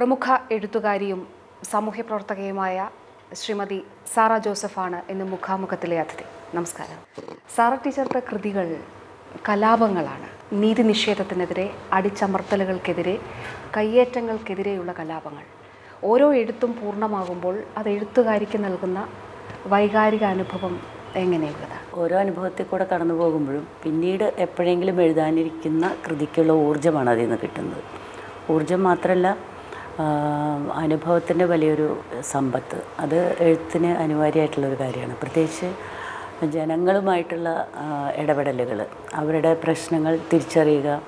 പ്രമുഖ എഴുത്തുകാരിയും സാമൂഹ്യ പ്രവർത്തകയുമായ ശ്രീമതി സാറ ജോസഫാണ് ഇന്ന് മുഖാമുഖത്തിലെ അതിഥി. നമസ്കാരം. സാറ ടീച്ചറുടെ കൃതികൾ കലാപങ്ങളാണ്. നീതി നിഷേധത്തിനെതിരെ അടിച്ചമർത്തലുകൾക്കെതിരെ കയ്യേറ്റങ്ങൾക്കെതിരെയുള്ള കലാപങ്ങൾ. ഓരോ എഴുത്തും പൂർണമാകുമ്പോൾ അത് എഴുത്തുകാരിക്ക് നൽകുന്ന വൈകാരിക അനുഭവം എങ്ങനെയുള്ളതാണ് ഓരോ അനുഭവത്തിൽ കൂടെ കടന്നു പോകുമ്പോഴും പിന്നീട് എപ്പോഴെങ്കിലും എഴുതാനിരിക്കുന്ന കൃതിക്കുള്ള ഊർജമാണ് അതിൽ നിന്ന് കിട്ടുന്നത്. ഊർജം മാത്രമല്ല അനുഭവത്തിന്റെ വലിയൊരു സമ്പത്ത്. അത് എഴുത്തിന് അനിവാര്യമായിട്ടുള്ളൊരു കാര്യമാണ്. പ്രത്യേകിച്ച് ജനങ്ങളുമായിട്ടുള്ള ഇടപെടലുകൾ അവരുടെ പ്രശ്നങ്ങൾ തിരിച്ചറിയുക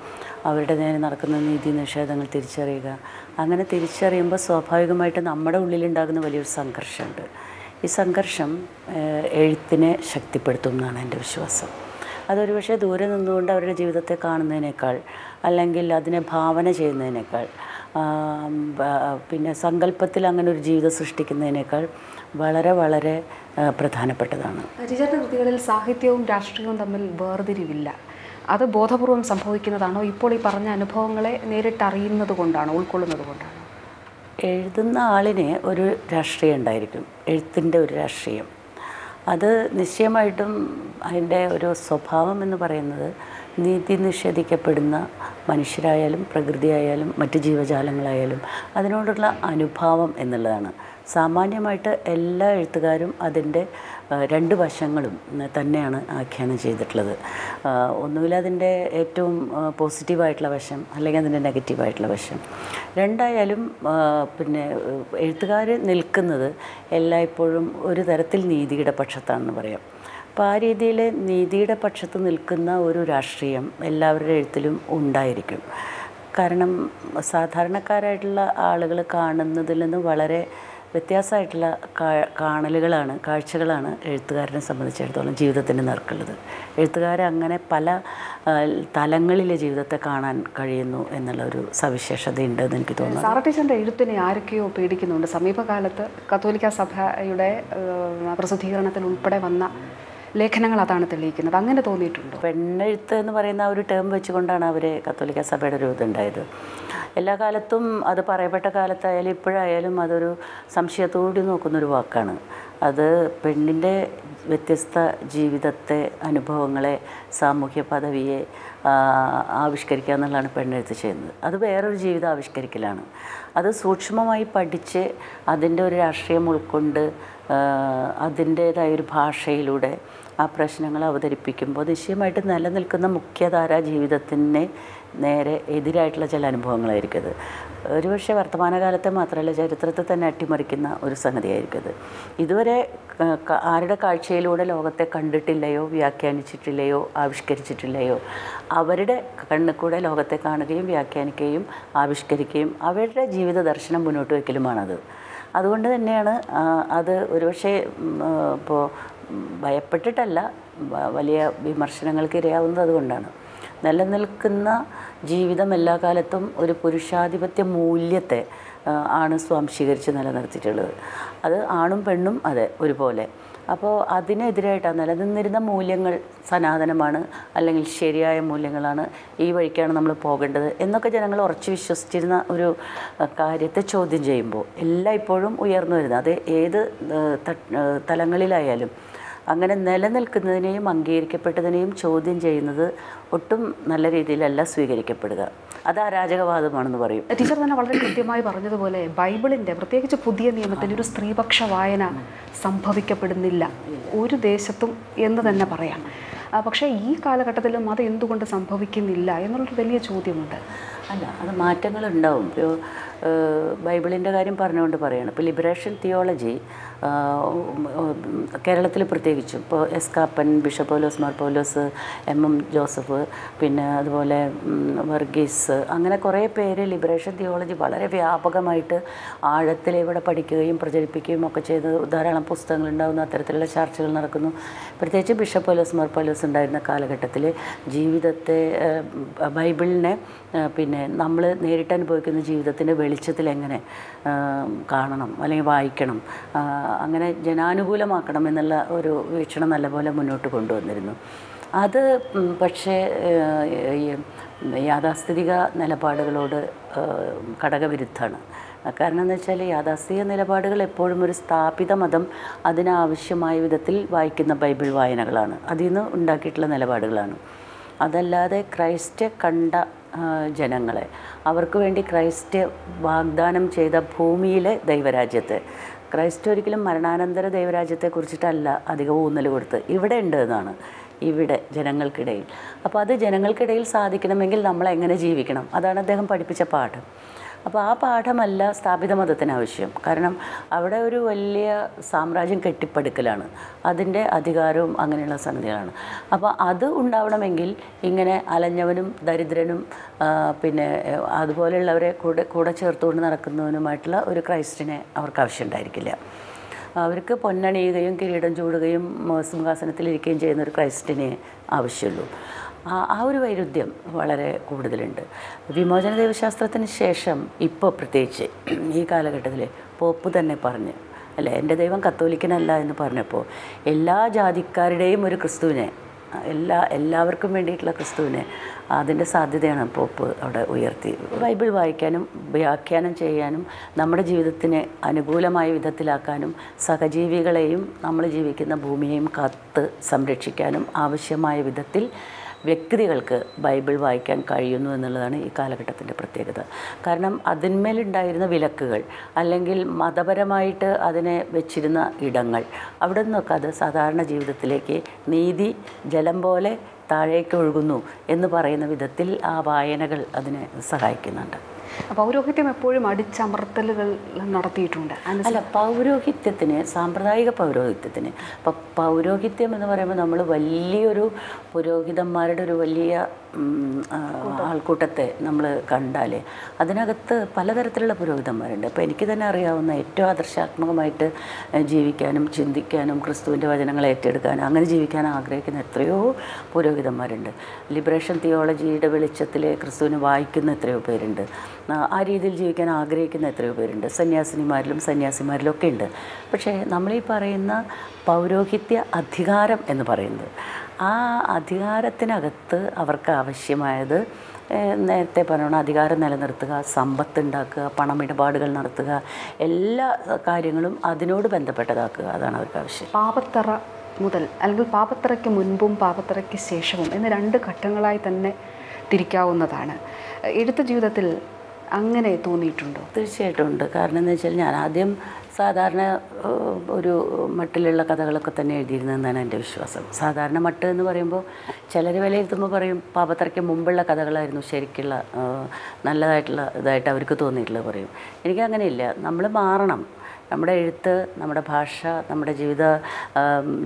അവരുടെ നേരെ നടക്കുന്ന നീതി നിഷേധങ്ങൾ തിരിച്ചറിയുക. അങ്ങനെ തിരിച്ചറിയുമ്പോൾ സ്വാഭാവികമായിട്ട് നമ്മുടെ ഉള്ളിലുണ്ടാകുന്ന വലിയൊരു സംഘർഷമുണ്ട്. ഈ സംഘർഷം എഴുത്തിനെ ശക്തിപ്പെടുത്തും എന്നാണ് എന്റെ വിശ്വാസം. അതൊരു പക്ഷേ ദൂരെ നിന്നുകൊണ്ട് അവരുടെ ജീവിതത്തെ കാണുന്നതിനേക്കാൾ അല്ലെങ്കിൽ അതിനെ ഭാവന ചെയ്യുന്നതിനേക്കാൾ പിന്നെ സങ്കല്പത്തിൽ അങ്ങനെ ഒരു ജീവിതം സൃഷ്ടിക്കുന്നതിനേക്കാൾ വളരെ വളരെ പ്രധാനപ്പെട്ടതാണ്. ടീച്ചറുടെ കൃതികളിൽ സാഹിത്യവും രാഷ്ട്രീയവും തമ്മിൽ വേർതിരിവില്ല. അത് ബോധപൂർവം സംഭവിക്കുന്നതാണോ? ഇപ്പോൾ ഈ പറഞ്ഞ അനുഭവങ്ങളെ നേരിട്ട് അറിയുന്നത് കൊണ്ടാണോ? ഉൾക്കൊള്ളുന്നത് കൊണ്ടാണോ? എഴുതുന്ന ആളിന് ഒരു രാഷ്ട്രീയം ഉണ്ടായിരിക്കും. എഴുത്തിന്റെ ഒരു രാഷ്ട്രീയം. അത് നിശ്ചയമായിട്ടും അതിന്റെ ഒരു സ്വഭാവം എന്ന് പറയുന്നത് നീതി നിഷേധിക്കപ്പെടുന്ന മനുഷ്യരായാലും പ്രകൃതിയായാലും മറ്റ് ജീവജാലങ്ങളായാലും അതിനോടുള്ള അനുഭാവം എന്നുള്ളതാണ്. സാമാന്യമായിട്ട് എല്ലാ എഴുത്തുകാരും അതിന്റെ രണ്ട് വശങ്ങളും തന്നെയാണ് ആഖ്യാനം ചെയ്തിട്ടുള്ളത്. ഒന്നുമില്ല അതിന്റെ ഏറ്റവും പോസിറ്റീവായിട്ടുള്ള വശം അല്ലെങ്കിൽ അതിന്റെ നെഗറ്റീവായിട്ടുള്ള വശം. രണ്ടായാലും പിന്നെ എഴുത്തുകാർ നിൽക്കുന്നത് എല്ലായ്പ്പോഴും ഒരു തരത്തിൽ നീതിയുടെ പക്ഷത്താണെന്ന് പറയാം. അപ്പോൾ ആ രീതിയിൽ നീതിയുടെ പക്ഷത്ത് നിൽക്കുന്ന ഒരു രാഷ്ട്രീയം എല്ലാവരുടെ എഴുത്തിലും ഉണ്ടായിരിക്കും. കാരണം സാധാരണക്കാരായിട്ടുള്ള ആളുകൾ കാണുന്നതിൽ നിന്ന് വളരെ വ്യത്യാസമായിട്ടുള്ള കാണലുകളാണ് കാഴ്ചകളാണ് എഴുത്തുകാരനെ സംബന്ധിച്ചിടത്തോളം ജീവിതത്തിന്റെ നിറക്കുള്ളത് എഴുത്തുകാരെ അങ്ങനെ പല തലങ്ങളിൽ ജീവിതത്തെ കാണാൻ കഴിയുന്നു എന്നുള്ള ഒരു സവിശേഷതയുണ്ടെന്ന് എനിക്ക് തോന്നുന്നു. സാറ ടീച്ചറിന്റെ എഴുത്തിനെ ആരൊക്കെയോ പേടിക്കുന്നുണ്ട്. സമീപകാലത്ത് കത്തോലിക്ക സഭയുടെ പ്രസിദ്ധീകരണത്തിൽ ഉൾപ്പെടെ വന്ന ലേഖനങ്ങൾ അതാണ് തെളിയിക്കുന്നത്. അങ്ങനെ തോന്നിയിട്ടുണ്ടോ? പെണ്ണെഴുത്ത് എന്ന് പറയുന്ന ഒരു ടേം വെച്ചുകൊണ്ടാണ് അവർ കത്തോലിക്ക സഭയുടെ ഒരു ഇതുണ്ടായത്. എല്ലാ കാലത്തും അത് പറയപ്പെട്ട കാലത്തായാലും ഇപ്പോഴായാലും അതൊരു സംശയത്തോടി നോക്കുന്നൊരു വാക്കാണ്. അത് പെണ്ണിന്റെ വ്യത്യസ്ത ജീവിതത്തെ അനുഭവങ്ങളെ സാമൂഹ്യ പദവിയെ ആവിഷ്കരിക്കുക എന്നുള്ളതാണ് പെണ്ണെഴുത്ത് ചെയ്യുന്നത്. അത് വേറൊരു ജീവിതം ആവിഷ്കരിക്കലാണ്. അത് സൂക്ഷ്മമായി പഠിച്ച് അതിന്റെ ഒരു രാഷ്ട്രീയം ഉൾക്കൊണ്ട് അതിന്റേതായ ഒരു ഭാഷയിലൂടെ ആ പ്രശ്നങ്ങൾ അവതരിപ്പിക്കുമ്പോൾ നിശ്ചയമായിട്ട് നിലനിൽക്കുന്ന മുഖ്യധാരാ ജീവിതത്തിന് നേരെ എതിരായിട്ടുള്ള ചില അനുഭവങ്ങളായിരിക്കും അത്. ഒരുപക്ഷെ വർത്തമാനകാലത്തെ മാത്രമല്ല ചരിത്രത്തെ തന്നെ അട്ടിമറിക്കുന്ന ഒരു സംഗതിയായിരിക്കും അത്. ഇതുവരെ ആരുടെ കാഴ്ചയിലൂടെ ലോകത്തെ കണ്ടിട്ടില്ലയോ വ്യാഖ്യാനിച്ചിട്ടില്ലയോ ആവിഷ്കരിച്ചിട്ടില്ലയോ അവരുടെ കണ്ണിൽ കൂടെ ലോകത്തെ കാണുകയും വ്യാഖ്യാനിക്കുകയും ആവിഷ്കരിക്കുകയും അവരുടെ ജീവിത ദർശനം മുന്നോട്ട് വയ്ക്കലുമാണത്. അതുകൊണ്ട് തന്നെയാണ് അത് ഒരുപക്ഷെ ഇപ്പോൾ ഭയപ്പെട്ടിട്ടല്ല വലിയ വിമർശനങ്ങൾക്ക് ഇരയാവുന്നത് അതുകൊണ്ടാണ്. നിലനിൽക്കുന്ന ജീവിതം എല്ലാ കാലത്തും ഒരു പുരുഷാധിപത്യ മൂല്യത്തെ ആണ് സ്വാംശീകരിച്ച് നിലനിർത്തിയിട്ടുള്ളത്. അത് ആണും പെണ്ണും അതെ ഒരുപോലെ. അപ്പോൾ അതിനെതിരായിട്ടാണ് നിലനിന്നിരുന്ന മൂല്യങ്ങൾ സനാതനമാണ് അല്ലെങ്കിൽ ശരിയായ മൂല്യങ്ങളാണ് ഈ വഴിക്കാണ് നമ്മൾ പോകേണ്ടത് എന്നൊക്കെ ജനങ്ങൾ ഉറച്ചു വിശ്വസിച്ചിരുന്ന ഒരു കാര്യത്തെ ചോദ്യം ചെയ്യുമ്പോൾ എല്ലാം ഇപ്പോഴും ഉയർന്നു വരുന്നത്. അത് ഏത് തലങ്ങളിലായാലും അങ്ങനെ നിലനിൽക്കുന്നതിനെയും അംഗീകരിക്കപ്പെട്ടതിനെയും ചോദ്യം ചെയ്യുന്നത് ഒട്ടും നല്ല രീതിയിലല്ല സ്വീകരിക്കപ്പെടുക. അത് അരാജകവാദമാണെന്ന് പറയും. ടീച്ചർ തന്നെ വളരെ കൃത്യമായി പറഞ്ഞതുപോലെ ബൈബിളിന്റെ പ്രത്യേകിച്ച് പുതിയ നിയമത്തിന്റെ ഒരു സ്ത്രീപക്ഷ വായന സംഭവിക്കപ്പെടുന്നില്ല. ഒരു ദേശത്തും എന്ന് തന്നെ പറയാം. പക്ഷേ ഈ കാലഘട്ടത്തിലും അത് എന്തുകൊണ്ട് സംഭവിക്കുന്നില്ല എന്നുള്ളൊരു വലിയ ചോദ്യമുണ്ട്. അല്ല അത് മാറ്റങ്ങളുണ്ടാവും. ഇപ്പോൾ ബൈബിളിന്റെ കാര്യം പറഞ്ഞുകൊണ്ട് പറയുകയാണ് ഇപ്പോൾ ലിബറേഷൻ തിയോളജി കേരളത്തിൽ പ്രത്യേകിച്ചും ഇപ്പോൾ S Kappan bishop Paulose Mar Paulose M M Joseph പിന്നെ അതുപോലെ വർഗീസ് അങ്ങനെ കുറേ പേര് ലിബറേഷൻ തിയോളജി വളരെ വ്യാപകമായിട്ട് ആഴത്തിൽ ഇവിടെ പഠിക്കുകയും പ്രചരിപ്പിക്കുകയും ഒക്കെ ചെയ്ത് ധാരാളം പുസ്തകങ്ങൾ ഉണ്ടാകുന്നു അത്തരത്തിലുള്ള ചർച്ചകൾ നടക്കുന്നു. പ്രത്യേകിച്ച് ബിഷപ്പ് പൗലോസ് മാർ പൗലോസ് ഉണ്ടായിരുന്ന കാലഘട്ടത്തിൽ ജീവിതത്തെ ബൈബിളിനെ പിന്നെ നമ്മൾ നേരിട്ട് അനുഭവിക്കുന്ന ജീവിതത്തിന്റെ വെളിച്ചത്തിൽ എങ്ങനെ കാണണം അല്ലെങ്കിൽ വായിക്കണം അങ്ങനെ ജനാനുകൂലമാക്കണം എന്നുള്ള ഒരു വീക്ഷണം നല്ലപോലെ മുന്നോട്ട് കൊണ്ടുവന്നിരുന്നു. അത് പക്ഷേ യാഥാസ്ഥിതിക നിലപാടുകളോട് ഘടകവിരുദ്ധമാണ്. കാരണം എന്ന് വെച്ചാൽ യാഥാസ്ഥിക നിലപാടുകൾ എപ്പോഴും ഒരു സ്ഥാപിത മതം അതിനാവശ്യമായ വിധത്തിൽ വായിക്കുന്ന ബൈബിൾ വായനകളാണ്. അതിൽ നിന്ന് ഉണ്ടാക്കിയിട്ടുള്ള നിലപാടുകളാണ്. അതല്ലാതെ ക്രൈസ്റ്റ് കണ്ട ജനങ്ങളെ. അവർക്ക് വേണ്ടി ക്രൈസ്റ്റ് വാഗ്ദാനം ചെയ്ത ഭൂമിയിലെ ദൈവരാജ്യത്തെ. ക്രൈസ്റ്റ് ഒരിക്കലും മരണാനന്തര ദൈവരാജ്യത്തെ കുറിച്ചിട്ടല്ല അധികം ഊന്നൽ കൊടുത്ത്. ഇവിടെ ഉണ്ട് എന്നാണ് ഇവിടെ ജനങ്ങൾക്കിടയിൽ. അപ്പോൾ അത് ജനങ്ങൾക്കിടയിൽ സാധിക്കണമെങ്കിൽ നമ്മൾ എങ്ങനെ ജീവിക്കണം? അതാണ് അദ്ദേഹം പഠിപ്പിച്ച പാഠം. അപ്പോൾ ആ പാഠമല്ല സ്ഥാപിത മതത്തിന് ആവശ്യം. കാരണം അവിടെ ഒരു വലിയ സാമ്രാജ്യം കെട്ടിപ്പടുക്കലാണ്. അതിന്റെ അധികാരവും അങ്ങനെയുള്ള സംഗതികളാണ്. അപ്പോൾ അത് ഉണ്ടാവണമെങ്കിൽ ഇങ്ങനെ അലഞ്ഞവനും ദരിദ്രനും പിന്നെ അതുപോലെയുള്ളവരെ കൂടെ കൂടെ ചേർത്തുകൊണ്ട് നടക്കുന്നവനുമായിട്ടുള്ള ഒരു ക്രൈസ്റ്റിനെ അവർക്ക് ആവശ്യമുണ്ടായിരിക്കില്ല അവർക്ക് പൊന്നണിയുകയും കിരീടം ചൂടുകയും സിംഹാസനത്തിലിരിക്കുകയും ചെയ്യുന്ന ഒരു ക്രൈസ്റ്റിനെ ആവശ്യമുള്ളൂ. ആ ഒരു വൈരുദ്ധ്യം വളരെ കൂടുതലുണ്ട്. വിമോചന ദൈവശാസ്ത്രത്തിന് ശേഷം ഇപ്പോൾ പ്രത്യേകിച്ച് ഈ കാലഘട്ടത്തിൽ പോപ്പ് തന്നെ പറഞ്ഞ്. അല്ലേ എന്റെ ദൈവം കത്തോലിക്കനല്ല എന്ന് പറഞ്ഞപ്പോൾ എല്ലാ ജാതിക്കാരുടെയും ഒരു ക്രിസ്തുവിനെ എല്ലാ എല്ലാവർക്കും വേണ്ടിയിട്ടുള്ള ക്രിസ്തുവിനെ അതിന്റെ സാധ്യതയാണ് പോപ്പ് അവിടെ ഉയർത്തി. ബൈബിൾ വായിക്കാനും വ്യാഖ്യാനം ചെയ്യാനും നമ്മുടെ ജീവിതത്തിന് അനുകൂലമായ വിധത്തിലാക്കാനും സഹജീവികളെയും നമ്മൾ ജീവിക്കുന്ന ഭൂമിയെയും കാത്ത് സംരക്ഷിക്കാനും ആവശ്യമായ വിധത്തിൽ വ്യക്തികൾക്ക് ബൈബിൾ വായിക്കാൻ കഴിയുന്നു എന്നുള്ളതാണ് ഈ കാലഘട്ടത്തിന്റെ പ്രത്യേകത. കാരണം അതിന്മേലുണ്ടായിരുന്ന വിലക്കുകൾ അല്ലെങ്കിൽ മതപരമായിട്ട് അതിനെ വെച്ചിരുന്ന ഇടങ്ങൾ അവിടെ നിന്നൊക്കെ അത് സാധാരണ ജീവിതത്തിലേക്ക് നീതി ജലം പോലെ താഴേക്ക് ഒഴുകുന്നു എന്ന് പറയുന്ന വിധത്തിൽ ആ വായനകൾ അതിനെ സഹായിക്കുന്നുണ്ട്. പൗരോഹിത്യം എപ്പോഴും അടിച്ചമർത്തലുകൾ നടത്തിയിട്ടുണ്ട്. അല്ല പൗരോഹിത്യത്തിന് സാമ്പ്രദായിക പൗരോഹിത്യത്തിന് ഇപ്പം പൗരോഹിത്യം എന്ന് പറയുമ്പോൾ നമ്മൾ വലിയൊരു പുരോഹിതന്മാരുടെ ഒരു വലിയ ആൾക്കൂട്ടത്തെ നമ്മൾ കണ്ടാൽ അതിനകത്ത് പലതരത്തിലുള്ള പുരോഹിതന്മാരുണ്ട്. അപ്പോൾ എനിക്ക് തന്നെ അറിയാവുന്ന ഏറ്റവും ആദർശാത്മകമായിട്ട് ജീവിക്കാനും ചിന്തിക്കാനും ക്രിസ്തുവിന്റെ വചനങ്ങൾ ഏറ്റെടുക്കാനും അങ്ങനെ ജീവിക്കാൻ ആഗ്രഹിക്കുന്ന എത്രയോ പുരോഹിതന്മാരുണ്ട്. ലിബറേഷൻ തിയോളജിയുടെ വെളിച്ചത്തിൽ ക്രിസ്തുവിനെ വായിക്കുന്ന എത്രയോ പേരുണ്ട്. ആ, രീതിയിൽ ജീവിക്കാൻ ആഗ്രഹിക്കുന്ന എത്രയോ പേരുണ്ട്. സന്യാസിനിമാരിലും സന്യാസിമാരിലും ഒക്കെ ഉണ്ട്. പക്ഷേ നമ്മളീ പറയുന്ന പൗരോഹിത്യ അധികാരം എന്ന് പറയുന്നത് ആ അധികാരത്തിനകത്ത് അവർക്ക് ആവശ്യമായത് നേരത്തെ പറഞ്ഞ അധികാരം നിലനിർത്തുക സമ്പത്ത് ഉണ്ടാക്കുക പണമിടപാടുകൾ നടത്തുക എല്ലാ കാര്യങ്ങളും അതിനോട് ബന്ധപ്പെട്ടതാക്കുക. അതാണ് അവർക്ക് ആവശ്യം. പാപത്തറ മുതൽ അല്ലെങ്കിൽ പാപത്തറയ്ക്ക് മുൻപും പാപത്തറയ്ക്ക് ശേഷവും എന്ന രണ്ട് ഘട്ടങ്ങളായി തന്നെ തിരിക്കാവുന്നതാണ്. എഴുത്ത് ജീവിതത്തിൽ അങ്ങനെ തോന്നിയിട്ടുണ്ടോ? തീർച്ചയായിട്ടും ഉണ്ട്. കാരണം എന്ന് വെച്ചാൽ ഞാൻ ആദ്യം സാധാരണ ഒരു മട്ടിലുള്ള കഥകളൊക്കെ തന്നെ എഴുതിയിരുന്നതെന്നാണ് എന്റെ വിശ്വാസം. സാധാരണ മട്ട് എന്ന് പറയുമ്പോൾ ചിലർ വിലയിരുത്തുമ്പോൾ പറയും പാപത്തറയ്ക്ക് മുമ്പുള്ള കഥകളായിരുന്നു ശരിക്കുള്ള നല്ലതായിട്ടുള്ള ഇതായിട്ട് അവർക്ക് തോന്നിയിട്ടുള്ളത് പറയും. എനിക്കങ്ങനെയില്ല നമ്മൾ മാറണം. നമ്മുടെ എഴുത്ത് നമ്മുടെ ഭാഷ നമ്മുടെ ജീവിത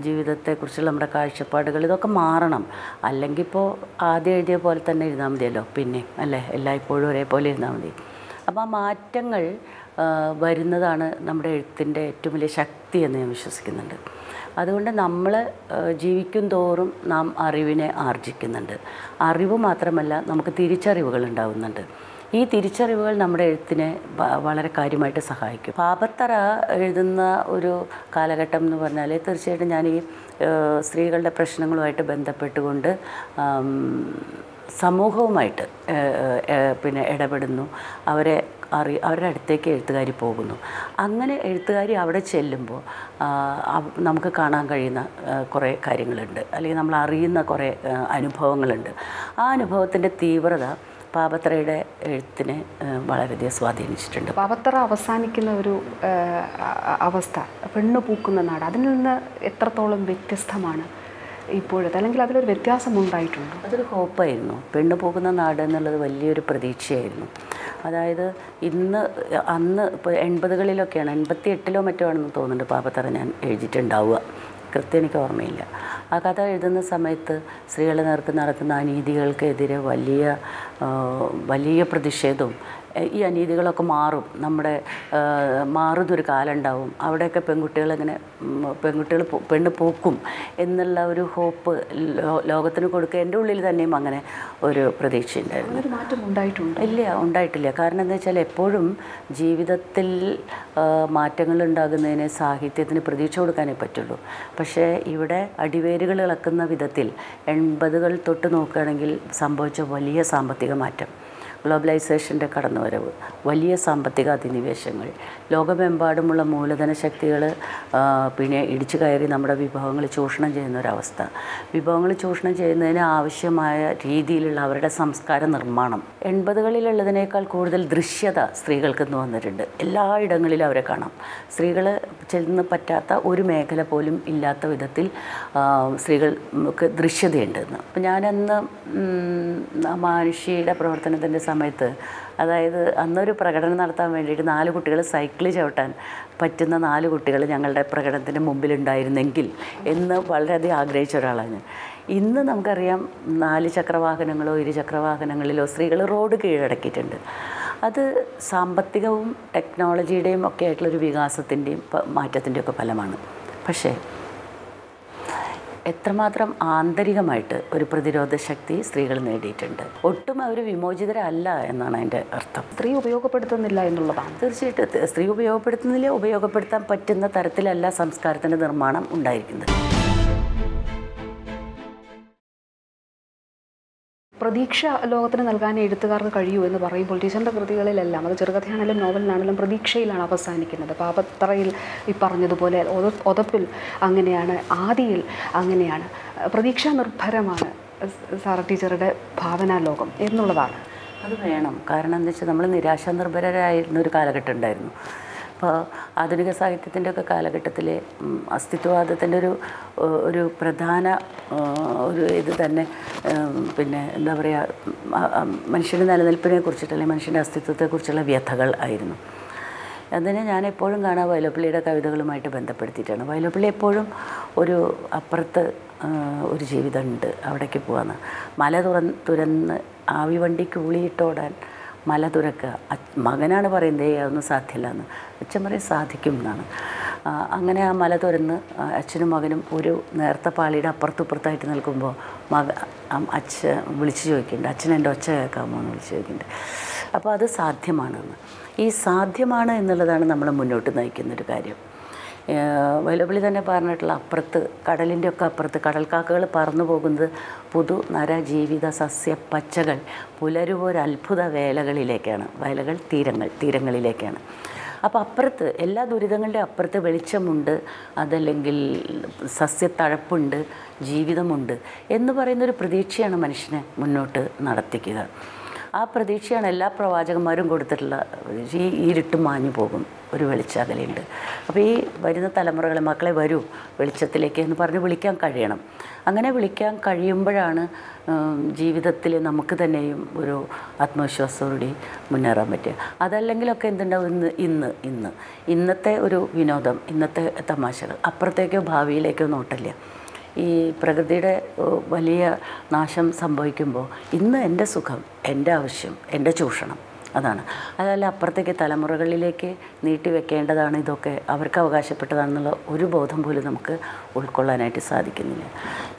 ജീവിതത്തെക്കുറിച്ചുള്ള നമ്മുടെ കാഴ്ചപ്പാടുകൾ ഇതൊക്കെ മാറണം. അല്ലെങ്കിൽ ഇപ്പോൾ ആദ്യം എഴുതിയ പോലെ തന്നെ ഇരുന്നാൽ മതിയല്ലോ. പിന്നെ അല്ലേ? എല്ലായ്പ്പോഴും ഒരേപോലെ ഇരുന്നാൽ മതി. അപ്പോൾ ആ മാറ്റങ്ങൾ വരുന്നതാണ് നമ്മുടെ എഴുത്തിന്റെ ഏറ്റവും വലിയ ശക്തി എന്ന് ഞാൻ വിശ്വസിക്കുന്നുണ്ട്. അതുകൊണ്ട് നമ്മൾ ജീവിക്കും തോറും നാം അറിവിനെ ആർജിക്കുന്നുണ്ട്. അറിവ് മാത്രമല്ല നമുക്ക് തിരിച്ചറിവുകൾ ഉണ്ടാവുന്നുണ്ട്. ഈ തിരിച്ചറിവുകൾ നമ്മുടെ എഴുത്തിനെ വളരെ കാര്യമായിട്ട് സഹായിക്കും. പാപത്തറ എഴുതുന്ന ഒരു കാലഘട്ടം എന്ന് പറഞ്ഞാൽ തീർച്ചയായിട്ടും ഞാൻ ഈ സ്ത്രീകളുടെ പ്രശ്നങ്ങളുമായിട്ട് ബന്ധപ്പെട്ടുകൊണ്ട് സമൂഹവുമായിട്ട് പിന്നെ ഇടപെടുന്നു. അവരെ അറി അവരുടെ അടുത്തേക്ക് എഴുത്തുകാരി പോകുന്നു. അങ്ങനെ എഴുത്തുകാരി അവിടെ ചെല്ലുമ്പോൾ നമുക്ക് കാണാൻ കഴിയുന്ന കുറേ കാര്യങ്ങളുണ്ട്. അല്ലെങ്കിൽ നമ്മൾ അറിയുന്ന കുറേ അനുഭവങ്ങളുണ്ട്. ആ അനുഭവത്തിന്റെ തീവ്രത പാപത്രയുടെ എഴുത്തിനെ വളരെയധികം സ്വാധീനിച്ചിട്ടുണ്ട്. പാപത്ര അവസാനിക്കുന്ന ഒരു അവസ്ഥ പെണ്ണു പൂക്കുന്ന നാട് അതിൽ നിന്ന് എത്രത്തോളം വ്യത്യസ്തമാണ്? ഇപ്പോഴത്തെ അല്ലെങ്കിൽ അതിലൊരു വ്യത്യാസം ഉണ്ടായിട്ടുണ്ട്? അതൊരു ഹോപ്പായിരുന്നു. പെണ്ണ് പോകുന്ന നാട് എന്നുള്ളത് വലിയൊരു പ്രതീക്ഷയായിരുന്നു. അതായത് ഇന്ന് അന്ന് ഇപ്പോൾ എൺപതുകളിലൊക്കെയാണ് എൺപത്തി എട്ടിലോ മറ്റോ ആണെന്ന് തോന്നുന്നുണ്ട് പാപത്തറ ഞാൻ എഴുതിയിട്ടുണ്ടാവുക. കൃത്യം എനിക്ക് ഓർമ്മയില്ല. ആ കഥ എഴുതുന്ന സമയത്ത് സ്ത്രീകളെ നേർക്ക് നടക്കുന്ന അനീതികൾക്കെതിരെ വലിയ വലിയ പ്രതിഷേധവും ഈ അനീതികളൊക്കെ മാറും. നമ്മുടെ മാറുന്നൊരു കാലം ഉണ്ടാവും അവിടെയൊക്കെ പെൺകുട്ടികളിങ്ങനെ പെൺകുട്ടികൾ പെണ്ണ് പൂക്കും എന്നുള്ള ഒരു ഹോപ്പ് ലോകത്തിന് കൊടുക്കുക എന്റെ ഉള്ളിൽ തന്നെയും അങ്ങനെ ഒരു പ്രതീക്ഷ ഉണ്ടായിരുന്നു ഒരു മാറ്റം ഉണ്ടായിട്ടുണ്ട്? ഇല്ല ഉണ്ടായിട്ടില്ല. കാരണം എന്താ വെച്ചാൽ എപ്പോഴും ജീവിതത്തിൽ മാറ്റങ്ങൾ ഉണ്ടാകുന്നതിന് സാഹിത്യത്തിന് പ്രതീക്ഷ കൊടുക്കാനേ പറ്റുള്ളൂ. പക്ഷേ ഇവിടെ അടിവേരുകൾ ഇളക്കുന്ന വിധത്തിൽ എൺപതുകൾ തൊട്ട് നോക്കുകയാണെങ്കിൽ സംഭവിച്ച വലിയ സാമ്പത്തിക മാറ്റം. ഗ്ലോബലൈസേഷന്റെ കടന്നുവരവ് വലിയ സാമ്പത്തിക അധിനിവേശങ്ങൾ ലോകമെമ്പാടുമുള്ള മൂലധന ശക്തികൾ പിന്നെ ഇടിച്ചു കയറി നമ്മുടെ വിഭവങ്ങൾ ചൂഷണം ചെയ്യുന്ന ഒരവസ്ഥ വിഭവങ്ങൾ ചൂഷണം ചെയ്യുന്നതിന് ആവശ്യമായ രീതിയിലുള്ള അവരുടെ സംസ്കാര നിർമ്മാണം. എൺപതുകളിലുള്ളതിനേക്കാൾ കൂടുതൽ ദൃശ്യത സ്ത്രീകൾക്ക് ഇന്ന് വന്നിട്ടുണ്ട്. എല്ലായിടങ്ങളിലും അവരെ കാണാം. സ്ത്രീകൾ ചെന്ന് പറ്റാത്ത ഒരു മേഖല പോലും ഇല്ലാത്ത വിധത്തിൽ സ്ത്രീകൾക്ക് ദൃശ്യതയുണ്ടെന്ന് അപ്പം ഞാനന്ന് മാനുഷിയുടെ പ്രവർത്തനത്തിന്റെ സമയത്ത്. അതായത് അന്നൊരു പ്രകടനം നടത്താൻ വേണ്ടിയിട്ട് നാല് കുട്ടികൾ സൈക്കിൾ ചവിട്ടാൻ പറ്റുന്ന നാല് കുട്ടികൾ ഞങ്ങളുടെ പ്രകടനത്തിന് മുമ്പിലുണ്ടായിരുന്നെങ്കിൽ എന്ന് വളരെയധികം ആഗ്രഹിച്ച ഒരാളാണ് ഞാൻ. ഇന്ന് നമുക്കറിയാം നാല് ചക്രവാഹനങ്ങളോ ഇരുചക്രവാഹനങ്ങളിലോ സ്ത്രീകൾ റോഡ് കീഴടക്കിയിട്ടുണ്ട്. അത് സാമ്പത്തികവും ടെക്നോളജിയുടെയും ഒക്കെ ആയിട്ടുള്ളൊരു വികാസത്തിന്റെയും മാറ്റത്തിന്റെയും ഒക്കെ ഫലമാണ്. പക്ഷേ എത്രമാത്രം ആന്തരികമായിട്ട് ഒരു പ്രതിരോധ ശക്തി സ്ത്രീകൾ നേടിയിട്ടുണ്ട്. ഒട്ടും അവർ വിമോചിതരല്ല എന്നാണ് അതിന്റെ അർത്ഥം. സ്ത്രീ ഉപയോഗപ്പെടുത്തുന്നില്ല എന്നുള്ളതാണ്. തീർച്ചയായിട്ടും സ്ത്രീ ഉപയോഗപ്പെടുത്തുന്നില്ല ഉപയോഗപ്പെടുത്താൻ പറ്റുന്ന തരത്തിലല്ല സംസ്കാരത്തിന്റെ നിർമ്മാണം ഉണ്ടായിരിക്കുന്നത്. പ്രതീക്ഷ ലോകത്തിന് നൽകാൻ എഴുത്തുകാർക്ക് കഴിയൂ എന്ന് പറയുമ്പോൾ ടീച്ചറിന്റെ കൃതികളിലെല്ലാം. അത് ചെറുകഥയാണെങ്കിലും നോവലിനാണെങ്കിലും പ്രതീക്ഷയിലാണ് അവസാനിക്കുന്നത്. പാപത്രയിൽ ഈ പറഞ്ഞതുപോലെ ഒതപ്പിൽ അങ്ങനെയാണ് ആദിയിൽ അങ്ങനെയാണ്. പ്രതീക്ഷാ നിർഭരമാണ് സാറ ടീച്ചറുടെ ഭാവനാലോകം എന്നുള്ളതാണ്. അത് വേണം. കാരണം എന്താ വെച്ചാൽ നമ്മൾ നിരാശാനിർഭരരായിരുന്ന ഒരു കാലഘട്ടം ഉണ്ടായിരുന്നു. അപ്പോൾ ആധുനിക സാഹിത്യത്തിന്റെയൊക്കെ കാലഘട്ടത്തിൽ അസ്തിത്വവാദത്തിന്റെ ഒരു ഒരു പ്രധാന ഒരു ഇത് തന്നെ പിന്നെ എന്താ പറയുക മനുഷ്യന്റെ നിലനിൽപ്പിനെ കുറിച്ചിട്ട് അല്ലെങ്കിൽ മനുഷ്യന്റെ അസ്തിത്വത്തെക്കുറിച്ചുള്ള വ്യഥകൾ ആയിരുന്നു. അതിനെ ഞാൻ എപ്പോഴും കാണാൻ വൈലോപ്പിള്ളിയുടെ കവിതകളുമായിട്ട് ബന്ധപ്പെടുത്തിയിട്ടാണ്. വൈലോപ്പിള്ളി എപ്പോഴും ഒരു അപ്പുറത്ത് ഒരു ജീവിതമുണ്ട് അവിടേക്ക് പോകാമെന്ന് മല തുറന്ന് തുരന്ന് ആവി വണ്ടിക്ക് ഉളിയിട്ടോടാൻ മല തുറക്കുക അച്- മകനാണ് പറയുന്നത് അതൊന്നും സാധ്യമല്ല എന്ന് അച്ഛൻ പറയും സാധിക്കും എന്നാണ്. അങ്ങനെ ആ മല തുരന്ന് അച്ഛനും മകനും ഒരു നേർത്ത പാളിയുടെ അപ്പുറത്തും ഇപ്പുറത്തായിട്ട് നിൽക്കുമ്പോൾ മക അച്ഛൻ വിളിച്ചു ചോദിക്കുന്നുണ്ട്. അച്ഛൻ എന്റെ ഒച്ച കേൾക്കാമോ? എന്ന് വിളിച്ചു ചോദിക്കുന്നുണ്ട്. അപ്പോൾ അത് സാധ്യമാണെന്ന്. ഈ സാധ്യമാണ് എന്നുള്ളതാണ് നമ്മളെ മുന്നോട്ട് നയിക്കുന്നൊരു കാര്യം. ഏഹ് തന്നെ പറഞ്ഞിട്ടുള്ള അപ്പുറത്ത് കടലിന്റെ ഒക്കെ അപ്പുറത്ത് കടൽക്കാക്കകൾ പറന്നു പോകുന്നത് പുതു നര ജീവിത സസ്യ പച്ചകൾ പുലരുവൊരത്ഭുത വേലകളിലേക്കാണ്. വേലകൾ തീരങ്ങൾ തീരങ്ങളിലേക്കാണ്. അപ്പോൾ അപ്പുറത്ത് എല്ലാ ദുരിതങ്ങളുടെ അപ്പുറത്ത് വെളിച്ചമുണ്ട് അതല്ലെങ്കിൽ സസ്യത്തഴപ്പുണ്ട് ജീവിതമുണ്ട് എന്ന് പറയുന്നൊരു പ്രതീക്ഷയാണ് മനുഷ്യനെ മുന്നോട്ട് നടത്തിക്കുക. ആ പ്രതീക്ഷയാണ് എല്ലാ പ്രവാചകന്മാരും കൊടുത്തിട്ടുള്ള. ഈ ഇരുട്ട് മാഞ്ഞു പോകും. ഒരു വെളിച്ചകലുണ്ട് അപ്പോൾ ഈ വരുന്ന തലമുറകളെ മക്കളെ വരൂ വെളിച്ചത്തിലേക്ക് എന്ന് പറഞ്ഞ് വിളിക്കാൻ കഴിയണം. അങ്ങനെ വിളിക്കാൻ കഴിയുമ്പോഴാണ് ജീവിതത്തിൽ നമുക്ക് തന്നെയും ഒരു ആത്മവിശ്വാസത്തോടെ മുന്നേറാൻ പറ്റുക. അതല്ലെങ്കിലൊക്കെ എന്തുണ്ടാവും? ഇന്ന് ഇന്ന് ഇന്ന്. ഇന്നത്തെ ഒരു വിനോദം ഇന്നത്തെ തമാശകൾ. അപ്പുറത്തേക്കോ ഭാവിയിലേക്കോ നോട്ടില്ല. ഈ പ്രകൃതിയുടെ വലിയ നാശം സംഭവിക്കുമ്പോൾ ഇന്ന് എന്റെ സുഖം എന്റെ ആവശ്യം എന്റെ ചൂഷണം അതാണ്. അതല്ല അപ്പുറത്തേക്ക് തലമുറകളിലേക്ക് നീട്ടി വെക്കേണ്ടതാണ് ഇതൊക്കെ അവർക്ക് അവകാശപ്പെട്ടതാണെന്നുള്ള ഒരു ബോധം പോലും നമുക്ക് ഉൾക്കൊള്ളാനായിട്ട് സാധിക്കുന്നില്ല.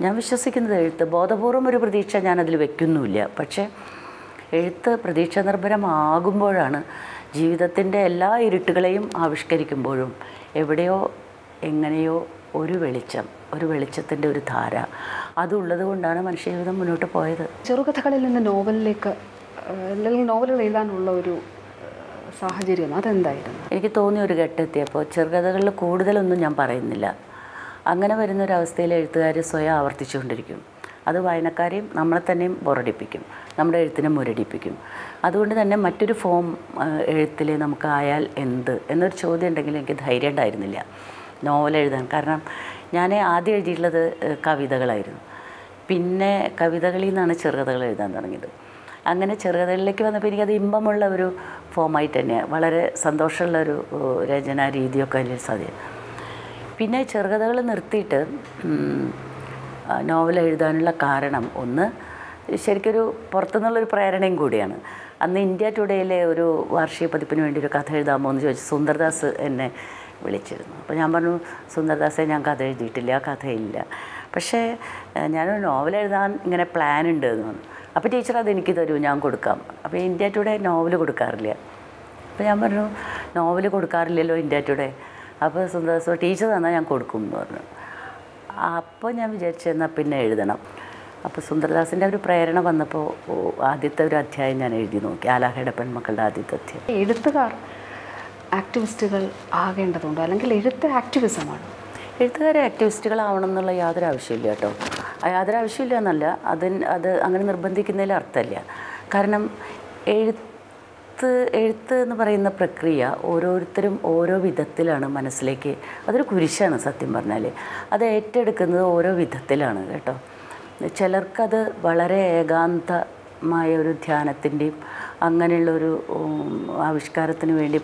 ഞാൻ വിശ്വസിക്കുന്നത് എഴുത്ത് ബോധപൂർവം ഒരു പ്രതീക്ഷ ഞാനതിൽ വെക്കുന്നുമില്ല. പക്ഷേ എഴുത്ത് പ്രതീക്ഷ നിർഭരമാകുമ്പോഴാണ് ജീവിതത്തിന്റെ എല്ലാ ഇരുട്ടുകളെയും ആവിഷ്കരിക്കുമ്പോഴും എവിടെയോ എങ്ങനെയോ ഒരു വെളിച്ചം ഒരു വെളിച്ചത്തിന്റെ ഒരു ധാര. അതുള്ളത് കൊണ്ടാണ് മനുഷ്യജീവിതം മുന്നോട്ട് പോയത്. ചെറുകഥകളിൽ നിന്ന് നോവലിലേക്ക് അല്ലെങ്കിൽ നോവലുകൾ എഴുതാനുള്ള ഒരു സാഹചര്യം അതെന്തായിരുന്നു? എനിക്ക് തോന്നിയ ഒരു ഘട്ടെത്തിയപ്പോൾ ചെറുകഥകളിൽ കൂടുതലൊന്നും ഞാൻ പറയുന്നില്ല. അങ്ങനെ വരുന്ന ഒരു അവസ്ഥയിൽ എഴുത്തുകാർ സ്വയം ആവർത്തിച്ചുകൊണ്ടിരിക്കും. അത് വായനക്കാരെയും നമ്മളെ തന്നെയും ബോറടിപ്പിക്കും. നമ്മുടെ എഴുത്തിനെ മുരടിപ്പിക്കും. അതുകൊണ്ട് തന്നെ മറ്റൊരു ഫോം എഴുത്തിൽ നമുക്കായാൽ എന്ത് എന്നൊരു ചോദ്യം ഉണ്ടെങ്കിൽ എനിക്ക് ധൈര്യം ഉണ്ടായിരുന്നില്ല നോവൽ എഴുതാൻ. കാരണം ഞാൻ ആദ്യം എഴുതിയിട്ടുള്ളത് കവിതകളായിരുന്നു. പിന്നെ കവിതകളിൽ നിന്നാണ് ചെറുകഥകൾ എഴുതാൻ തുടങ്ങിയത്. അങ്ങനെ ചെറുകഥകളിലേക്ക് വന്നപ്പോൾ എനിക്കത് ഇമ്പമുള്ള ഒരു ഫോമായിട്ട് തന്നെയാണ് വളരെ സന്തോഷമുള്ള ഒരു രചനാ രീതിയൊക്കെ അതിൽ സാധ്യത. പിന്നെ ചെറുകഥകൾ നിർത്തിയിട്ട് നോവൽ എഴുതാനുള്ള കാരണം ഒന്ന് ശരിക്കൊരു പുറത്തുനിന്നുള്ളൊരു പ്രേരണയും കൂടിയാണ്. അന്ന് ഇന്ത്യ ടുഡേയിലെ ഒരു വാർഷിക പതിപ്പിന് വേണ്ടി ഒരു കഥ എഴുതാമോ എന്ന് ചോദിച്ചു സുന്ദർദാസ് എന്നെ വിളിച്ചിരുന്നു. അപ്പോൾ ഞാൻ പറഞ്ഞു സുന്ദർദാസെ ഞാൻ കഥ എഴുതിയിട്ടില്ല കഥയില്ല. പക്ഷേ ഞാനൊരു നോവൽ എഴുതാൻ ഇങ്ങനെ പ്ലാൻ ഉണ്ട് എന്ന് പറഞ്ഞു. അപ്പോൾ ടീച്ചർ അത് എനിക്ക് തരൂ ഞാൻ കൊടുക്കാം. അപ്പോൾ ഇന്ത്യ ടുഡേ നോവൽ കൊടുക്കാറില്ല. അപ്പോൾ ഞാൻ പറഞ്ഞു നോവൽ കൊടുക്കാറില്ലല്ലോ ഇന്ത്യ ടുഡേ. അപ്പോൾ സുന്ദർദാസ് ടീച്ചർ തന്നാൽ ഞാൻ കൊടുക്കും എന്ന് പറഞ്ഞു. അപ്പോൾ ഞാൻ വിചാരിച്ചു എന്നാൽ പിന്നെ എഴുതണം. അപ്പോൾ സുന്ദർദാസിന്റെ ഒരു പ്രേരണ വന്നപ്പോൾ ആദ്യത്തെ ഒരു അധ്യായം ഞാൻ എഴുതി നോക്കി. ആലാഹയുടെ പെൺമക്കളുടെ ആദ്യത്തെ അധ്യായം. എഴുത്തുകാർ ആക്ടിവിസ്റ്റുകൾ ആകേണ്ടതുണ്ടോ? അല്ലെങ്കിൽ എഴുത്ത് ആക്ടിവിസമാണ്? എഴുത്തുകാരെ ആക്ടിവിസ്റ്റുകളാവണം എന്നുള്ള യാതൊരു ആവശ്യമില്ല കേട്ടോ. യാതൊരു ആവശ്യമില്ല എന്നല്ല. അതിന് അത് അങ്ങനെ നിർബന്ധിക്കുന്നതിൽ അർത്ഥമില്ല. കാരണം എഴുത്ത് എഴുത്ത് എന്ന് പറയുന്ന പ്രക്രിയ ഓരോരുത്തരും ഓരോ വിധത്തിലാണ് മനസ്സിലേക്ക്. അതൊരു കുരിശാണ് സത്യം പറഞ്ഞാൽ. അത് ഏറ്റെടുക്കുന്നത് ഓരോ വിധത്തിലാണ് കേട്ടോ. ചിലർക്കത് വളരെ ഏകാന്തമായ ഒരു ധ്യാനത്തിന്റെയും അങ്ങനെയുള്ളൊരു ഒരു ആവിഷ്കാരത്തിന് വേണ്ടി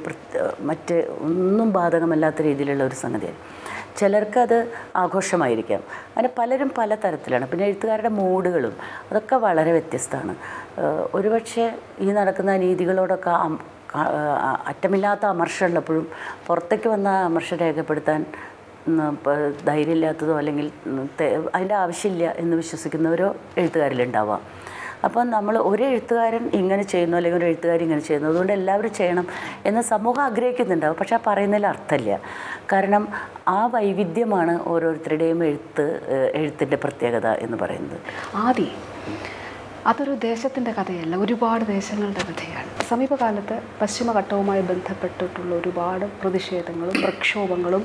മറ്റ് ഒന്നും ബാധകമല്ലാത്ത രീതിയിലുള്ള ഒരു സംഗതിയാണ്. ചിലർക്കത് ആഘോഷമായിരിക്കാം. അങ്ങനെ പലരും പല തരത്തിലാണ്. പിന്നെ എഴുത്തുകാരുടെ മൂഡുകളും അതൊക്കെ വളരെ വ്യത്യസ്തമാണ്. ഒരുപക്ഷെ ഈ നടക്കുന്ന രീതികളോടൊക്കെ അറ്റമില്ലാത്ത അമർഷമുള്ളപ്പോഴും പുറത്തേക്ക് വന്ന അമർഷം രേഖപ്പെടുത്താൻ ധൈര്യമില്ലാത്തതോ അല്ലെങ്കിൽ അതിന്റെ ആവശ്യമില്ല എന്ന് വിശ്വസിക്കുന്നവരോ എഴുത്തുകാരിലുണ്ടാവാം. അപ്പം നമ്മൾ ഒരു എഴുത്തുകാരൻ ഇങ്ങനെ ചെയ്യുന്നു അല്ലെങ്കിൽ ഒരു എഴുത്തുകാരി ഇങ്ങനെ ചെയ്യുന്നു അതുകൊണ്ട് എല്ലാവരും ചെയ്യണം എന്ന് സമൂഹം ആഗ്രഹിക്കുന്നുണ്ടാവും പക്ഷേ ആ പറയുന്നതിൽ അർത്ഥമില്ല. കാരണം ആ വൈവിധ്യമാണ് ഓരോരുത്തരുടെയും എഴുത്ത് എഴുത്തിന്റെ പ്രത്യേകത എന്ന് പറയുന്നത്. ആദി അതൊരു ദേശത്തിന്റെ കഥയല്ല ഒരുപാട് ദേശങ്ങളുടെ കഥയാണ്. സമീപകാലത്ത് പശ്ചിമഘട്ടവുമായി ബന്ധപ്പെട്ടിട്ടുള്ള ഒരുപാട് പ്രതിഷേധങ്ങളും പ്രക്ഷോഭങ്ങളും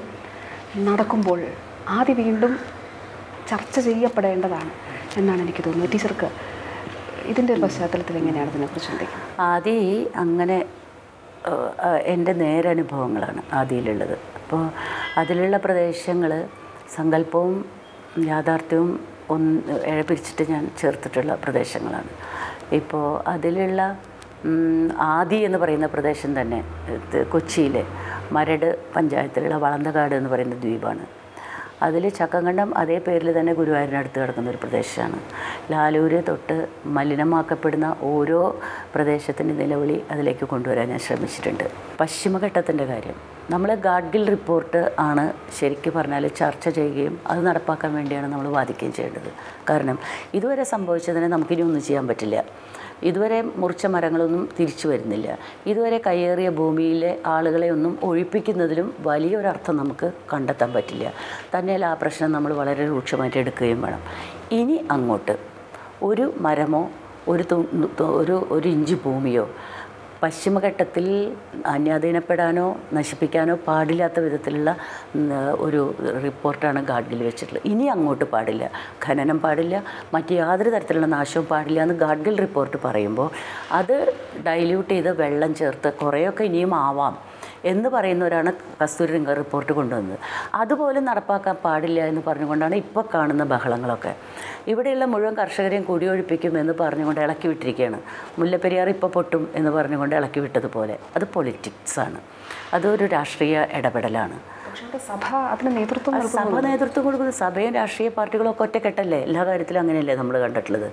നടക്കുമ്പോൾ ആദ്യം വീണ്ടും ചർച്ച ചെയ്യപ്പെടേണ്ടതാണ് എന്നാണ് എനിക്ക് തോന്നുന്നത്. ടീച്ചർക്ക് ഇതിന്റെ പശ്ചാത്തലത്തിൽ എങ്ങനെയാണ് ഇതിനെക്കുറിച്ച് ചിന്തിക്കുന്നത്? ആദ്യം അങ്ങനെ ഏഹ്, ഏഹ്, എന്റെ നേരനുഭവങ്ങളാണ് ആദിയിലുള്ളത്. അപ്പോൾ അതിലുള്ള പ്രദേശങ്ങൾ സങ്കല്പവും യാഥാർത്ഥ്യവും ഒന്ന് ഇഴപിരിച്ചിട്ട് ഞാൻ ചേർത്തിട്ടുള്ള പ്രദേശങ്ങളാണ്. ഇപ്പോൾ അതിലുള്ള ആദി എന്ന് പറയുന്ന പ്രദേശം തന്നെ കൊച്ചിയിലെ മരട് പഞ്ചായത്തിലുള്ള വളന്തകാട് എന്ന് പറയുന്ന ദ്വീപാണ്. അതിൽ ചക്കങ്കണ്ടം അതേ പേരിൽ തന്നെ ഗുരുവായൂരിനടുത്ത് കിടക്കുന്ന ഒരു പ്രദേശമാണ് ലാലൂര് തൊട്ട് മലിനമാക്കപ്പെടുന്ന ഓരോ പ്രദേശത്തിന്റെ നിലവിളി അതിലേക്ക് കൊണ്ടുവരാൻ ഞാൻ ശ്രമിച്ചിട്ടുണ്ട്. പശ്ചിമഘട്ടത്തിന്റെ കാര്യം. നമ്മൾ ഗാഡ്ഗിൽ റിപ്പോർട്ട് ആണ് ശരിക്കും പറഞ്ഞാൽ ചർച്ച ചെയ്യുകയും അത് നടപ്പാക്കാൻ വേണ്ടിയാണ് നമ്മൾ വാദിക്കുകയും ചെയ്യേണ്ടത്. കാരണം ഇതുവരെ സംഭവിച്ചതിനെ നമുക്കിനി ഒന്നും ചെയ്യാൻ പറ്റില്ല. ഇതുവരെ മുറിച്ച മരങ്ങളൊന്നും തിരിച്ചു വരുന്നില്ല. ഇതുവരെ കയ്യേറിയ ഭൂമിയിലെ ആളുകളെ ഒന്നും ഒഴിപ്പിക്കുന്നതിലും വലിയൊരർത്ഥം നമുക്ക് കണ്ടെത്താൻ പറ്റില്ല. തന്നെയല്ല ആ പ്രശ്നം നമ്മൾ വളരെ രൂക്ഷമായിട്ട് എടുക്കുകയും വേണം. ഇനി അങ്ങോട്ട് ഒരു മരമോ ഒരു ഒരു ഒരു ഇഞ്ച് ഭൂമിയോ പശ്ചിമഘട്ടത്തിൽ അന്യാധീനപ്പെടാനോ നശിപ്പിക്കാനോ പാടില്ലാത്ത വിധത്തിലുള്ള ഒരു റിപ്പോർട്ടാണ് ഗാഡ്ഗിൽ വെച്ചിട്ടുള്ളത്. ഇനി അങ്ങോട്ട് പാടില്ല. ഖനനം പാടില്ല. മറ്റ് യാതൊരു തരത്തിലുള്ള നാശവും പാടില്ല എന്ന് ഗാഡ്ഗിൽ റിപ്പോർട്ട് പറയുമ്പോൾ അത് ഡൈല്യൂട്ട് ചെയ്ത് വെള്ളം ചേർത്ത് കുറേയൊക്കെ ഇനിയും ആവാം. എന്ന് പറയുന്നവരാണ് കസ്തൂരി രംഗ റിപ്പോർട്ട് കൊണ്ടുവന്നത്. അതുപോലും നടപ്പാക്കാൻ പാടില്ല എന്ന് പറഞ്ഞുകൊണ്ടാണ് ഇപ്പോൾ കാണുന്ന ബഹളങ്ങളൊക്കെ. ഇവിടെയുള്ള മുഴുവൻ കർഷകരെയും കുടിയൊഴിപ്പിക്കും എന്ന് പറഞ്ഞുകൊണ്ട് ഇളക്കി വിട്ടിരിക്കുകയാണ്. മുല്ലപ്പെരിയാർ ഇപ്പോൾ പൊട്ടും എന്ന് പറഞ്ഞുകൊണ്ട് ഇളക്കി വിട്ടതുപോലെ. അത് പൊളിറ്റിക്സാണ് അതൊരു രാഷ്ട്രീയ ഇടപെടലാണ്. പക്ഷേ അവിടെ സഭ അതിന് നേതൃത്വം സഭ നേതൃത്വം കൊടുക്കുന്ന സഭയും രാഷ്ട്രീയ പാർട്ടികളും ഒക്കെ ഒറ്റക്കെട്ടല്ലേ? എല്ലാ കാര്യത്തിലും അങ്ങനെയല്ലേ നമ്മൾ കണ്ടിട്ടുള്ളത്.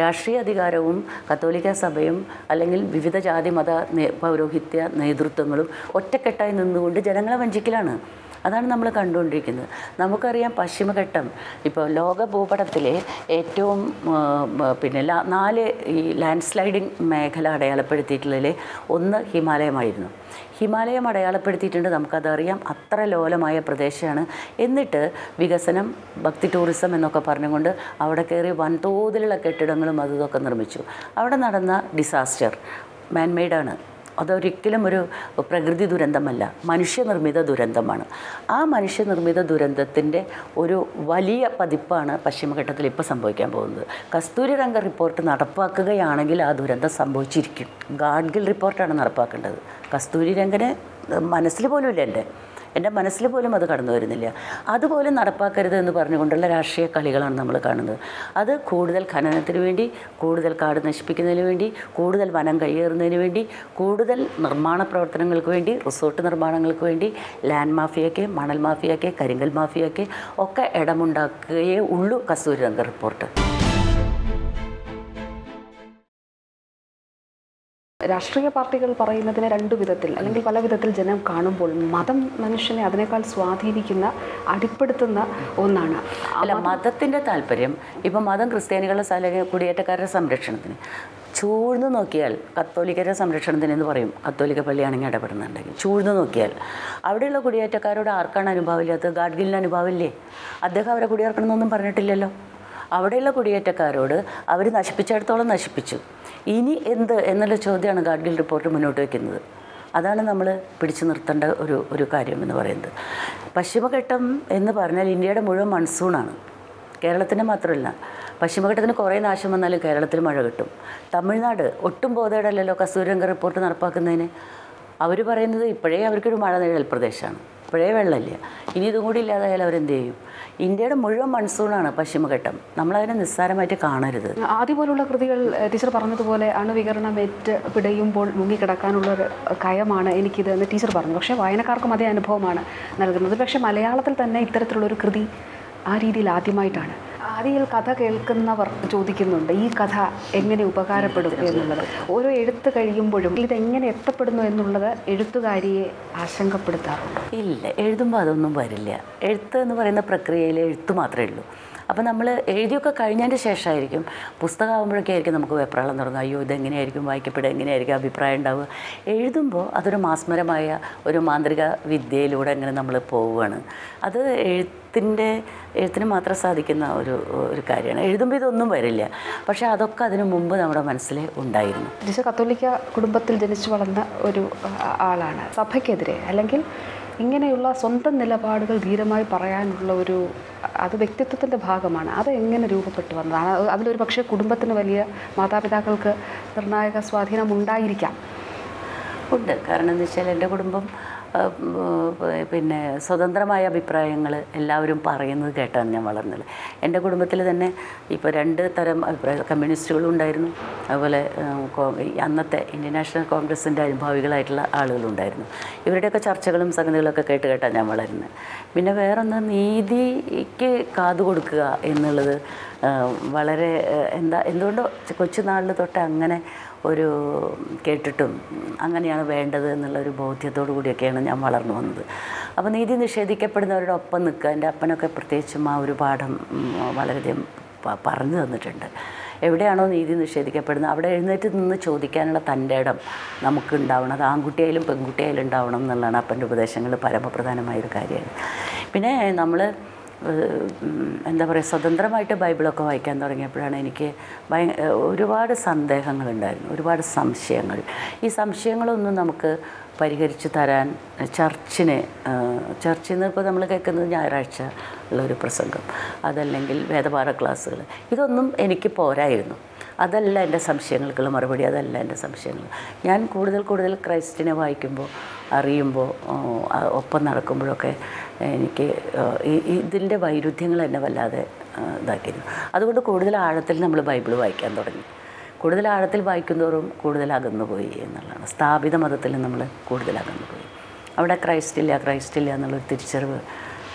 രാഷ്ട്രീയ അധികാരവും കത്തോലിക്ക സഭയും അല്ലെങ്കിൽ വിവിധ ജാതി മത പൗരോഹിത്യ നേതൃത്വങ്ങളും ഒറ്റക്കെട്ടായി നിന്നുകൊണ്ട് ജനങ്ങളെ വഞ്ചിക്കലാണ്. അതാണ് നമ്മൾ കണ്ടുകൊണ്ടിരിക്കുന്നത്. നമുക്കറിയാം പശ്ചിമഘട്ടം ഇപ്പോൾ ലോക ഭൂപടത്തിലെ ഏറ്റവും പിന്നെ നാല് ഈ ലാൻഡ് സ്ലൈഡിങ് മേഖല അടയാളപ്പെടുത്തിയിട്ടുള്ളതിൽ ഒന്ന് ഹിമാലയമായിരുന്നു. ഹിമാലയം അടയാളപ്പെടുത്തിയിട്ടുണ്ട്. നമുക്കതറിയാം. അത്ര ലോലമായ പ്രദേശമാണ്. എന്നിട്ട് വികസനം ഭക്തി ടൂറിസം എന്നൊക്കെ പറഞ്ഞുകൊണ്ട് അവിടെ കയറി വൻതോതിലുള്ള കെട്ടിടങ്ങളും അതും നിർമ്മിച്ചു. അവിടെ നടന്ന ഡിസാസ്റ്റർ മാൻമെയ്ഡാണ് അതൊരിക്കലും ഒരു പ്രകൃതി ദുരന്തമല്ല മനുഷ്യനിർമ്മിത ദുരന്തമാണ്. ആ മനുഷ്യനിർമ്മിത ദുരന്തത്തിന്റെ ഒരു വലിയ പതിപ്പാണ് പശ്ചിമഘട്ടത്തിൽ ഇപ്പോൾ സംഭവിക്കാൻ പോകുന്നത്. കസ്തൂരി രംഗ റിപ്പോർട്ട് നടപ്പാക്കുകയാണെങ്കിൽ ആ ദുരന്തം സംഭവിച്ചിരിക്കും. ഗാഡ്ഗിൽ റിപ്പോർട്ടാണ് നടപ്പാക്കേണ്ടത്. കസ്തൂരി രംഗന് മനസ്സിൽ പോലും ഇല്ല എന്റെ എന്റെ മനസ്സിൽ പോലും അത് കടന്നു വരുന്നില്ല. അതുപോലും നടപ്പാക്കരുത് എന്ന് പറഞ്ഞുകൊണ്ടുള്ള രാഷ്ട്രീയ കളികളാണ് നമ്മൾ കാണുന്നത്. അത് കൂടുതൽ ഖനനത്തിന് വേണ്ടി കൂടുതൽ കാട് നശിപ്പിക്കുന്നതിന് വേണ്ടി കൂടുതൽ വനം കയ്യേറുന്നതിന് വേണ്ടി കൂടുതൽ നിർമ്മാണ പ്രവർത്തനങ്ങൾക്ക് വേണ്ടി റിസോർട്ട് നിർമ്മാണങ്ങൾക്ക് വേണ്ടി ലാൻഡ് മാഫിയയ്ക്ക് മണൽ മാഫിയയ്ക്ക് കരിങ്കൽ മാഫിയയ്ക്ക് ഒക്കെ ഇടമുണ്ടാക്കുകയേ ഉള്ളൂ കസ്തൂരി രംഗ റിപ്പോർട്ട്. രാഷ്ട്രീയ പാർട്ടികൾ പറയുന്നതിനെ രണ്ടു വിധത്തിൽ അല്ലെങ്കിൽ പല വിധത്തിൽ ജനം കാണുമ്പോൾ മതം മനുഷ്യനെ അതിനേക്കാൾ സ്വാധീനിക്കുന്ന അടിപ്പെടുത്തുന്ന ഒന്നാണ്. അല്ല മതത്തിന്റെ താല്പര്യം ഇപ്പം മതം ക്രിസ്ത്യാനികളുടെ സ്ഥല കുടിയേറ്റക്കാരുടെ സംരക്ഷണത്തിന്. ചൂഴ്ന്ന് നോക്കിയാൽ കത്തോലിക്കരുടെ സംരക്ഷണത്തിന് എന്ന് പറയും. കത്തോലിക്ക പള്ളിയാണെങ്കിൽ ഇടപെടുന്നുണ്ടെങ്കിൽ. ചൂഴ്ന്ന് നോക്കിയാൽ. അവിടെയുള്ള കുടിയേറ്റക്കാരോട് ആർക്കാണ് അനുഭവമില്ലാത്തത്? ഗാഡ്ഗിലിന് അനുഭവമില്ലേ? അദ്ദേഹം അവരെ കുടിയേർക്കണമെന്നൊന്നും പറഞ്ഞിട്ടില്ലല്ലോ. അവിടെയുള്ള കുടിയേറ്റക്കാരോട് അവർ നശിപ്പിച്ചിടത്തോളം നശിപ്പിച്ചു. ഇനി എന്ത് എന്നുള്ള ചോദ്യമാണ് ഗാഡ്ഗിൽ റിപ്പോർട്ട് മുന്നോട്ട് വയ്ക്കുന്നത് അതാണ് നമ്മൾ പിടിച്ചു നിർത്തേണ്ട ഒരു ഒരു കാര്യം എന്ന് പറയുന്നത്. പശ്ചിമഘട്ടം എന്ന് പറഞ്ഞാൽ ഇന്ത്യയുടെ മുഴുവൻ മൺസൂണാണ് കേരളത്തിന്റെ മാത്രമല്ല പശ്ചിമഘട്ടത്തിന് കുറേ നാശം വന്നാലും കേരളത്തിൽ മഴ കിട്ടും. തമിഴ്നാട് ഒട്ടും ബോധേടല്ലല്ലോ കസ്തൂരംഗ റിപ്പോർട്ട് നടപ്പാക്കുന്നതിന്. അവർ പറയുന്നത് ഇപ്പോഴേ അവർക്കൊരു മഴ നിഴൽ പ്രദേശമാണ്. ഇപ്പോഴേ വെള്ളമില്ല. ഇനി ഇതും കൂടി ഇല്ലാതായാലും അവരെന്ത് ചെയ്യും? ഇന്ത്യയുടെ മുഴുവൻ മൺസൂണാണ് പശ്ചിമഘട്ടം. നമ്മളതിനെ നിസ്സാരമായിട്ട് കാണരുത്. ആദ്യ പോലുള്ള കൃതികൾ ടീച്ചർ പറഞ്ഞതുപോലെ അണുവികരണമേറ്റ് പിടയുമ്പോൾ മുങ്ങിക്കിടക്കാനുള്ള ഒരു കയമാണ് എനിക്കിത് എന്ന് ടീച്ചർ പറഞ്ഞു. പക്ഷേ വായനക്കാർക്കും അതേ അനുഭവമാണ് നൽകുന്നത്. പക്ഷേ മലയാളത്തിൽ തന്നെ ഇത്തരത്തിലുള്ളൊരു കൃതി ആ രീതിയിൽ ആദ്യമായിട്ടാണ്. ആദ്യയിൽ കഥ കേൾക്കുന്നവർ ചോദിക്കുന്നുണ്ട് ഈ കഥ എങ്ങനെ ഉപകാരപ്പെടും എന്നുള്ളത്. ഓരോ എഴുത്ത് കഴിയുമ്പോഴും ഇതെങ്ങനെ എത്തപ്പെടുന്നു എന്നുള്ളത് എഴുത്തുകാരിയെ ആശങ്കപ്പെടുത്താറുണ്ട്. ഇല്ല എഴുതുമ്പോൾ അതൊന്നും വരില്ല. എഴുത്ത് എന്ന് പറയുന്ന പ്രക്രിയയിൽ എഴുത്ത് മാത്രമേ ഉള്ളൂ. അപ്പോൾ നമ്മൾ എഴുതിയൊക്കെ കഴിഞ്ഞതിന്റെ ശേഷമായിരിക്കും പുസ്തകമാകുമ്പോഴൊക്കെ ആയിരിക്കും നമുക്ക് വെപ്രാളം തുടങ്ങും അയ്യോ ഇതെങ്ങനെയായിരിക്കും വായിക്കപ്പെടുക? എങ്ങനെയായിരിക്കും അഭിപ്രായം ഉണ്ടാവുക? എഴുതുമ്പോൾ അതൊരു മാസ്മരമായ ഒരു മാന്ത്രിക വിദ്യയിലൂടെ അങ്ങനെ നമ്മൾ പോവുകയാണ്. അത് എഴുത്തിന്റെ എഴുത്തിന് മാത്രം സാധിക്കുന്ന ഒരു ഒരു കാര്യമാണ്. എഴുതുമ്പോൾ ഇതൊന്നും വരില്ല. പക്ഷെ അതൊക്കെ അതിനു മുമ്പ് നമ്മുടെ മനസ്സിൽ ഉണ്ടായിരുന്നു. ടീച്ചർ കത്തോലിക്ക കുടുംബത്തിൽ ജനിച്ചു വളർന്ന ഒരു ആളാണ്. സഭയ്ക്കെതിരെ അല്ലെങ്കിൽ ഇങ്ങനെയുള്ള സ്വന്തം നിലപാടുകൾ ധീരമായി പറയാനുള്ള ഒരു അത് വ്യക്തിത്വത്തിന്റെ ഭാഗമാണ്. അത് എങ്ങനെ രൂപപ്പെട്ടു വന്നതാണ്? അത് അതിലൊരു പക്ഷേ കുടുംബത്തിന് വലിയ മാതാപിതാക്കൾക്ക് നിർണായക സ്വാധീനം ഉണ്ടായിരിക്കാം ഉണ്ട്. കാരണം എന്ന് വെച്ചാൽ എന്റെ കുടുംബം പിന്നെ സ്വതന്ത്രമായ അഭിപ്രായങ്ങൾ എല്ലാവരും പറയുന്നത് കേട്ടാണ് ഞാൻ വളർന്നത്. എന്റെ കുടുംബത്തിൽ തന്നെ ഇപ്പോൾ രണ്ട് തരം അഭിപ്രായ കമ്മ്യൂണിസ്റ്റുകളും ഉണ്ടായിരുന്നു. അതുപോലെ അന്നത്തെ ഇന്ത്യൻ നാഷണൽ കോൺഗ്രസിന്റെ അനുഭാവികളായിട്ടുള്ള ആളുകളുണ്ടായിരുന്നു. ഇവരുടെയൊക്കെ ചർച്ചകളും സംഗതികളൊക്കെ കേട്ട് കേട്ടാണ് ഞാൻ വളരുന്നത്. പിന്നെ വേറൊന്ന് നീതിക്ക് കാതു കൊടുക്കുക എന്നുള്ളത് വളരെ എന്താ എന്തുകൊണ്ടോ കൊച്ചുനാളിൽ തൊട്ട് അങ്ങനെ ഒരു കേട്ടിട്ടും അങ്ങനെയാണ് വേണ്ടത് എന്നുള്ള ഒരു ബോധ്യത്തോടു കൂടിയൊക്കെയാണ് ഞാൻ വളർന്നു വന്നത്. അപ്പോൾ നീതി നിഷേധിക്കപ്പെടുന്നവരുടെ ഒപ്പം നിൽക്കുക. എന്റെ അപ്പനൊക്കെ പ്രത്യേകിച്ചും ആ ഒരു പാഠം വളരെയധികം പറഞ്ഞു തന്നിട്ടുണ്ട്. എവിടെയാണോ നീതി നിഷേധിക്കപ്പെടുന്നത് അവിടെ എഴുന്നേറ്റ് നിന്ന് ചോദിക്കാനുള്ള തന്റെ ഇടം നമുക്ക് ഉണ്ടാവണം. അത് ആൺകുട്ടിയായാലും പെൺകുട്ടിയായാലും ഉണ്ടാവണം എന്നുള്ളതാണ് അപ്പന്റെ ഉപദേശങ്ങൾ. പരമപ്രധാനമായൊരു കാര്യമാണ്. പിന്നെ നമ്മൾ എന്താ പറയുക സ്വതന്ത്രമായിട്ട് ബൈബിളൊക്കെ വായിക്കാൻ തുടങ്ങിയപ്പോഴാണ് എനിക്ക് ഭയ ഒരുപാട് സന്ദേഹങ്ങളുണ്ടായിരുന്നു ഒരുപാട് സംശയങ്ങൾ. ഈ സംശയങ്ങളൊന്നും നമുക്ക് പരിഹരിച്ച് തരാൻ ചർച്ചിന് ചർച്ചിൽ നിന്ന് ഇപ്പോൾ നമ്മൾ കേൾക്കുന്നത് ഞായറാഴ്ച ഉള്ള ഒരു പ്രസംഗം. അതല്ലെങ്കിൽ വേദപാഠ ക്ലാസ്സുകൾ. ഇതൊന്നും എനിക്ക് പോരായിരുന്നു. അതല്ല എന്റെ സംശയങ്ങൾക്കുള്ള മറുപടി അതല്ല എന്റെ സംശയങ്ങൾ. ഞാൻ കൂടുതൽ കൂടുതൽ ക്രൈസ്റ്റിനെ വായിക്കുമ്പോൾ അറിയുമ്പോൾ ഒപ്പം നടക്കുമ്പോഴൊക്കെ എനിക്ക് ഇതിന്റെ വൈരുദ്ധ്യങ്ങൾ എന്നെ വല്ലാതെ ഇതാക്കിയിരുന്നു. അതുകൊണ്ട് കൂടുതൽ ആഴത്തിൽ നമ്മൾ ബൈബിൾ വായിക്കാൻ തുടങ്ങി. കൂടുതൽ ആഴത്തിൽ വായിക്കുന്നതോറും കൂടുതൽ അകന്നുപോയി എന്നുള്ളതാണ്. സ്ഥാപിത മതത്തിൽ നമ്മൾ കൂടുതൽ അകന്നുപോയി. അവിടെ ക്രൈസ്റ്റില്ല ക്രൈസ്റ്റില്ല എന്നുള്ളൊരു തിരിച്ചറിവ്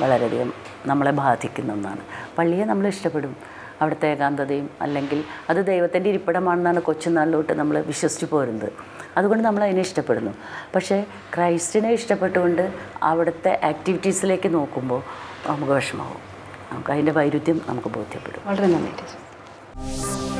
വളരെയധികം നമ്മളെ ബാധിക്കുന്ന ഒന്നാണ്. പള്ളിയെ നമ്മൾ ഇഷ്ടപ്പെടും. അവിടുത്തെ ഏകാന്തതയും അല്ലെങ്കിൽ അത് ദൈവത്തിന്റെ ഇരിപ്പിടമാണെന്നാണ് കൊച്ചുനാളിലോട്ട് നമ്മൾ വിശ്വസിച്ച് പോരുന്നത്. അതുകൊണ്ട് നമ്മൾ അതിനെ ഇഷ്ടപ്പെടുന്നു. പക്ഷേ ക്രൈസ്റ്റിനെ ഇഷ്ടപ്പെട്ടുകൊണ്ട് അവിടുത്തെ ആക്ടിവിറ്റീസിലേക്ക് നോക്കുമ്പോൾ നമുക്ക് വിഷമാവും നമുക്ക് അതിന്റെ വൈരുദ്ധ്യം നമുക്ക് ബോധ്യപ്പെടും. വളരെ ടീച്ചർ.